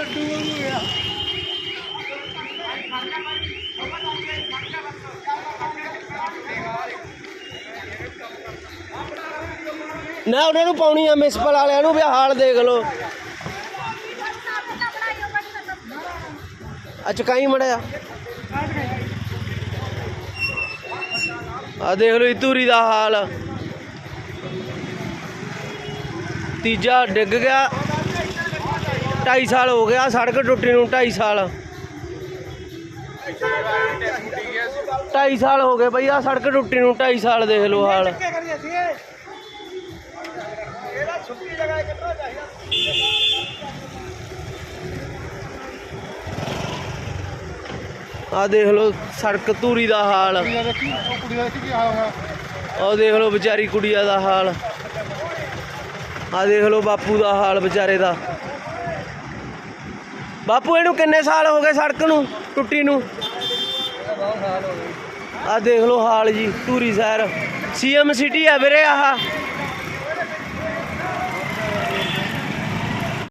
ਲੱਡੂ ਵਾਂਗੂ ਗਿਆ ਨਾ ਉਹਨਾਂ ਨੂੰ ਪਾਉਣੀ ਆ, ਮਿਸਪਲ ਵਾਲਿਆਂ ਨੂੰ ਵੀ ਹਾਲ ਦੇਖ ਲਓ। ਆ ਚਕਾਈ ਮੜਿਆ ਆ ਦੇਖ ਲਓ ਇਹ ਧੂਰੀ ਦਾ ਹਾਲ। ਤੀਜਾ ਡਿੱਗ ਗਿਆ। 2.5 ਸਾਲ ਹੋ ਗਿਆ ਸੜਕ ਟੁੱਟੀ ਨੂੰ 2.5 ਸਾਲ। 2.5 ਸਾਲ ਹੋ ਗਏ ਬਈ ਆ ਸੜਕ ਟੁੱਟੀ ਨੂੰ 2.5 ਸਾਲ ਦੇਖ ਲਓ ਹਾਲ। ਆ ਦੇਖ ਲਓ ਸੜਕ ਧੂਰੀ ਦਾ ਹਾਲ। ਆ ਦੇਖ ਲਓ ਵਿਚਾਰੀ ਕੁੜੀਆ ਦਾ ਹਾਲ। ਆ ਦੇਖ ਲਓ ਬਾਪੂ ਦਾ ਹਾਲ ਵਿਚਾਰੇ ਦਾ। ਬਾਪੂ, ਇਹਨੂੰ ਕਿੰਨੇ ਸਾਲ ਹੋ ਗਏ ਸੜਕ ਨੂੰ, ਟੁੱਟੀ ਨੂੰ? ਆ ਦੇਖ ਲਓ ਹਾਲ ਜੀ, ਧੂਰੀ ਸ਼ਹਿਰ। ਸੀਐਮ ਸਿਟੀ ਆ ਵੀਰੇ ਆਹ।